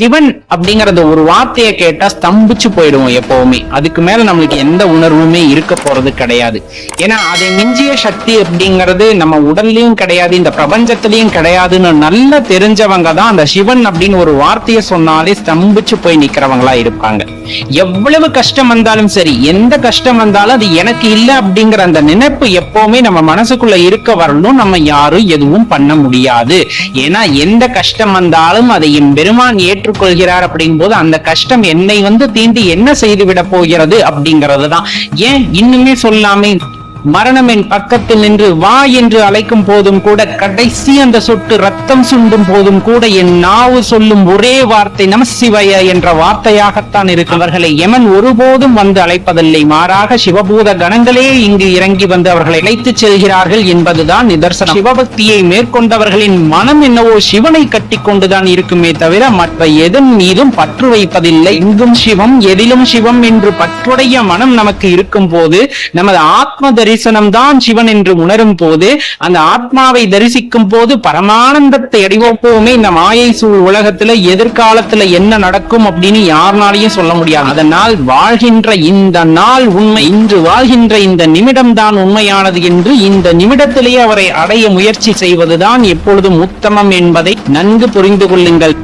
சிவன் அப்படிங்கறது ஒரு வார்த்தையை கேட்டா ஸ்தம்பிச்சு போயிடுவோம் எப்பவுமே. அதுக்கு மேல நம்மளுக்கு எந்த உணர்வுமே இருக்க போறது கிடையாது. ஏன்னா அதை மிஞ்சிய சக்தி அப்படிங்கிறது நம்ம உடல்லையும் கிடையாது இந்த பிரபஞ்சத்திலையும் கிடையாதுன்னு நல்லா தெரிஞ்சவங்க தான் அந்த சிவன் அப்படின்னு ஒரு வார்த்தையை சொன்னாலே ஸ்தம்பிச்சு போய் நிக்கிறவங்களா இருப்பாங்க. எவ்வளவு கஷ்டம் வந்தாலும் சரி எந்த கஷ்டம் வந்தாலும் அது எனக்கு இல்லை அப்படிங்கிற அந்த நினைப்பு எப்பவுமே நம்ம மனசுக்குள்ள இருக்க வரணும் நம்ம யாரும் எதுவும் பண்ண முடியாது. ஏன்னா எந்த கஷ்டம் வந்தாலும் அதை என் பெருமான் ஏற்று ஏற்றுக்கொள்கிறார் அப்படிங்கும் போது அந்த கஷ்டம் என்னை வந்து தீண்டி என்ன செய்து விட போகிறது அப்படிங்கிறது தான் ஏன் இன்னுமே சொல்லாமே மரணம் என் பக்கத்தில் நின்று வா என்று அழைக்கும் போதும் கூட கடைசி அந்த சொட்டு ரத்தம் சுண்டும் போதும் கூட என் நாவு சொல்லும் ஒரே வார்த்தை நமசிவய என்ற வார்த்தையாகத்தான் இருக்கும். அவர்களை யமன் ஒருபோதும் வந்து அழைப்பதில்லை. மாறாக சிவபூத கணங்களே இங்கு இறங்கி வந்து அவர்களை இழைத்துச் செல்கிறார்கள் என்பதுதான் நிதர்சனம். சிவபக்தியை மேற்கொண்டவர்களின் மனம் என்னவோ சிவனை கட்டி கொண்டுதான் இருக்குமே தவிர மற்ற எதும் மீதும் பற்று வைப்பதில்லை. எங்கும் சிவம் எதிலும் சிவம் என்று பற்றுடைய மனம் நமக்கு இருக்கும் போது நமது ஆத்மதரி தரிசனம்தான் சிவன் என்று உணரும் போது அந்த ஆத்மாவை தரிசிக்கும் போது பரமானந்தத்தை அடிவப்போமே இந்த மாயை சூழ் உலகத்துல எதிர்காலத்துல என்ன நடக்கும் அப்படின்னு யாருனாலையும் சொல்ல முடியாது. அதனால் வாழ்கின்ற இந்த நாள் உண்மை இன்று வாழ்கின்ற இந்த நிமிடம் தான் உண்மையானது என்று இந்த நிமிடத்திலேயே அவரை அடைய முயற்சி செய்வதுதான் எப்பொழுதும் உத்தமம் என்பதை நன்கு புரிந்து கொள்ளுங்கள்.